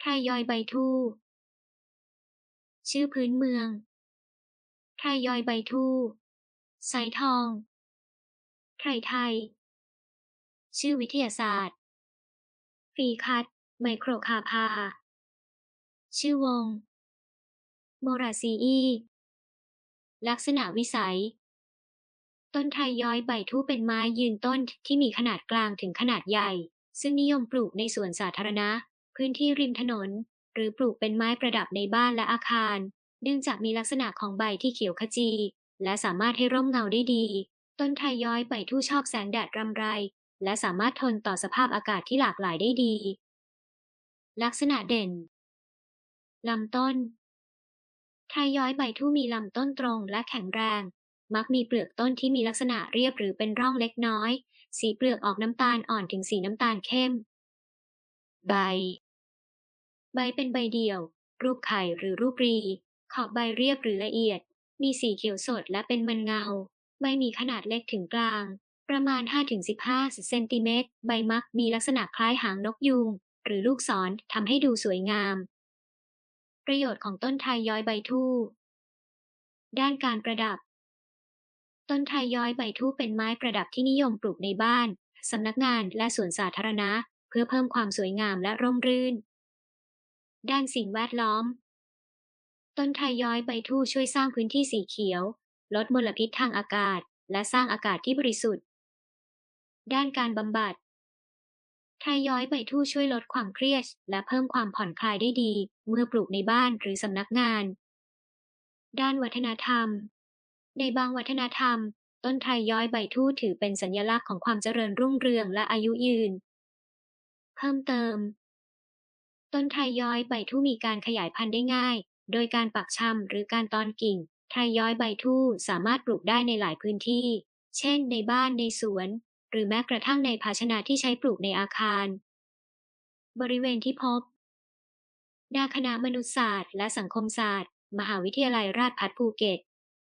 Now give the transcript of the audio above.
ไทยยอยใบทู่ ชื่อพื้นเมือง ไทยยอยใบทู่ สายทอง ไทยไทย ชื่อวิทยาศาสตร์ ฟีคัดไมโครคาพา ชื่อวง โมราซีอี ลักษณะวิสัย ต้นไทยย้อยใบทู่เป็นไม้ยืนต้นที่มีขนาดกลางถึงขนาดใหญ่ ซึ่งนิยมปลูกในสวนสาธารณะ พื้นที่ริมถนน หรือปลูกเป็นไม้ประดับในบ้านและอาคาร เนื่องจากมีลักษณะของใบที่เขียวขจี และสามารถให้ร่มเงาได้ดี ต้นไทยย้อยใบทู่ชอบแสงแดดรำไร และสามารถทนต่อสภาพอากาศที่หลากหลายได้ดี ลักษณะเด่นลำต้นไทย้อยใบทู่มีลำต้นตรงและแข็งแรง มักมีเปลือกต้นที่มีลักษณะเรียบหรือเป็นร่องเล็กน้อย สีเปลือกออกน้ำตาลอ่อนถึงสีน้ำตาลเข้ม ใบ ใบเป็นใบเดี่ยว รูปไข่หรือรูปรี ขอบใบเรียบหรือละเอียด มีสีเขียวสดและเป็นมันเงา ใบมีขนาดเล็กถึงกลาง ประมาณ 5-15 เซนติเมตร ใบมักมีลักษณะคล้ายหางนกยูงหรือลูกศรทำให้ดูสวยงาม ประโยชน์ของต้นไทยย้อยใบทู่ ด้านการประดับ ต้นไทยย้อยใบทู่เป็นไม้ประดับที่นิยมปลูกในบ้านสำนักงานและสวนสาธารณะ เพื่อเพิ่มความสวยงามและร่มรื่น ด้านสิ่งแวดล้อม ต้นไทยย้อยใบทู่ช่วยสร้างพื้นที่สีเขียว ลดมลพิษทางอากาศ และสร้างอากาศที่บริสุทธิ์ ด้านการบำบัด ไทยย้อยใบทู่ช่วยลดความเครียด และเพิ่มความผ่อนคลายได้ดี เมื่อปลูกในบ้านหรือสำนักงาน ด้านวัฒนธรรม ในบางวัฒนธรรม ต้นไทยย้อยใบทู่ถือเป็นสัญลักษณ์ของความเจริญรุ่งเรืองและอายุยืน เพิ่มเติม ต้นไทยย้อยใบทู่มีการขยายพันธุ์ได้ง่าย โดยการปักชำหรือการตอนกิ่ง ไทยย้อยใบทู่สามารถปลูกได้ในหลายพื้นที่ เช่น ในบ้านในสวน หรือแม้กระทั่งในภาชนะที่ใช้ปลูกในอาคาร บริเวณที่พบหน้าคณะมนุษยศาสตร์และสังคมศาสตร์ มหาวิทยาลัยราชภัฏภูเก็ต